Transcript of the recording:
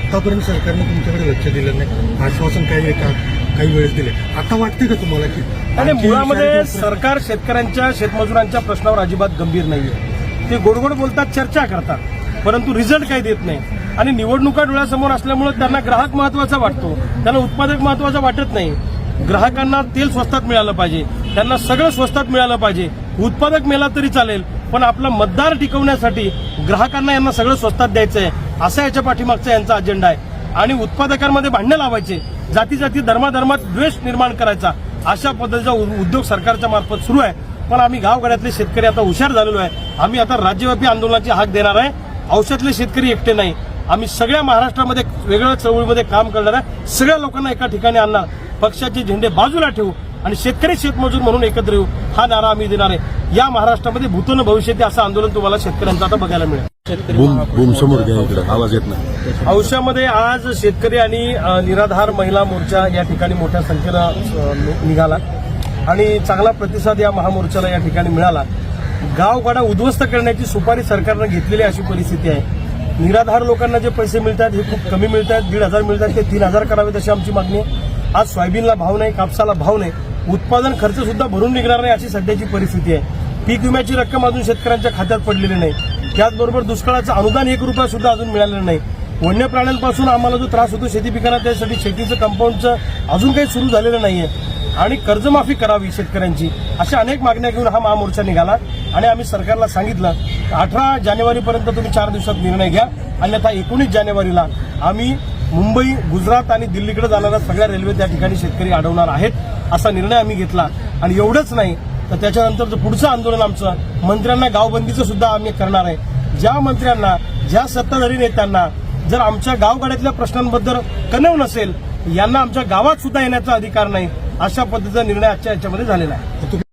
आतापर्यंत सरकारने तुमच्याकडे लक्ष दिलं नाही. आश्वासन काही एका काही वेळेस दिले. आता वाटते का तुम्हाला की आणि मुळामध्ये सरकार शेतकऱ्यांच्या शेतमजुरांच्या प्रश्नावर अजिबात गंभीर नाहीये. ते गोडगोड बोलतात चर्चा करतात परंतु रिझल्ट काही देत नाही. आणि निवडणुका डोळ्यासमोर असल्यामुळे त्यांना ग्राहक महत्त्वाचा वाटतो. त्यांना उत्पादक महत्त्वाचा वाटत नाही. ग्राहकांना तेल स्वस्तात मिळालं पाहिजे. त्यांना सगळं स्वस्तात मिळालं पाहिजे. उत्पादक मिळाला तरी चालेल पण आपला मतदार टिकवण्यासाठी ग्राहकांना यांना सगळं स्वस्तात द्यायचं आहे असा याच्या पाठीमागचा यांचा अजेंडा आहे. आणि उत्पादकांमध्ये भांडणं लावायचे. जाती जाती धर्माधर्मात द्वेष निर्माण करायचा. अशा पद्धतीचा उद्योग सरकारच्या मार्फत सुरू आहे. पण आम्ही गावगाड्यातले शेतकरी आता हुशार झालेलो आहे. आम्ही आता राज्यव्यापी आंदोलनाची हाक देणार आहे. औषधातले शेतकरी एकटे नाही. आम्ही सगळ्या महाराष्ट्रामध्ये वेगवेगळ्या चळवळीमध्ये काम करणार आहे. सगळ्या लोकांना एका ठिकाणी आणणार. पक्षाचे झेंडे बाजूला ठेवू. आणि शेतकरी शेतमजूर म्हणून एकत्र येऊ. हा नारा आम्ही देणार आहे. या महाराष्ट्रामध्ये भूतोन भविष्यात असं आंदोलन तुम्हाला शेतकऱ्यांचं आता बघायला मिळेल. आवाज येत नाही. औषधामध्ये आज शेतकरी आणि निराधार महिला मोर्चा या ठिकाणी मोठ्या संख्येनं निघाला. आणि चांगला प्रतिसाद या महामोर्चाला या ठिकाणी मिळाला. गावगाडा उद्ध्वस्त करण्याची सुपारी सरकारनं घेतलेली अशी परिस्थिती आहे. निराधार लोकांना जे पैसे मिळतात हे खूप कमी मिळतात. दीड हजार मिळतात ते तीन हजार करावेत अशी आमची मागणी आहे. आज सोयाबीनला भाव नाही कापसाला भाव नाही. उत्पादन खर्च सुद्धा भरून निघणार नाही अशी सध्याची परिस्थिती आहे. पीक विम्याची रक्कम अजून शेतकऱ्यांच्या खात्यात पडलेली नाही. त्याचबरोबर दुष्काळाचं अनुदान एक रुपया सुद्धा अजून मिळालेलं नाही. वन्य प्राण्यांपासून आम्हाला जो त्रास होतो शेती पिकांना त्यासाठी शेतीचं कंपाऊंडचं अजून काही सुरू झालेलं नाहीये. आणि कर्जमाफी करावी शेतकऱ्यांची अशा अनेक मागण्या घेऊन हा महामोर्चा निघाला. आणि आम्ही सरकारला सांगितलं अठरा जानेवारीपर्यंत तुम्ही चार दिवसात निर्णय घ्या. अन्यथा एकोणीस जानेवारीला आम्ही मुंबई गुजरात आणि दिल्लीकडे जाणाऱ्या सगळ्या रेल्वे त्या ठिकाणी शेतकरी अडवणार आहेत असा निर्णय आम्ही घेतला. आणि एवढंच नाही तर त्याच्यानंतर पुढचं आंदोलन आमचं मंत्र्यांना गावबंदीचं सुद्धा आम्ही करणार आहे. ज्या मंत्र्यांना ज्या सत्ताधारी नेत्यांना जर आमच्या गावगाड्यातल्या प्रश्नांबद्दल कनव नसेल यांना आमच्या गावात सुद्धा येण्याचा अधिकार नाही अशा पद्धतीचा निर्णय आजच्या याच्यामध्ये झालेला आहे.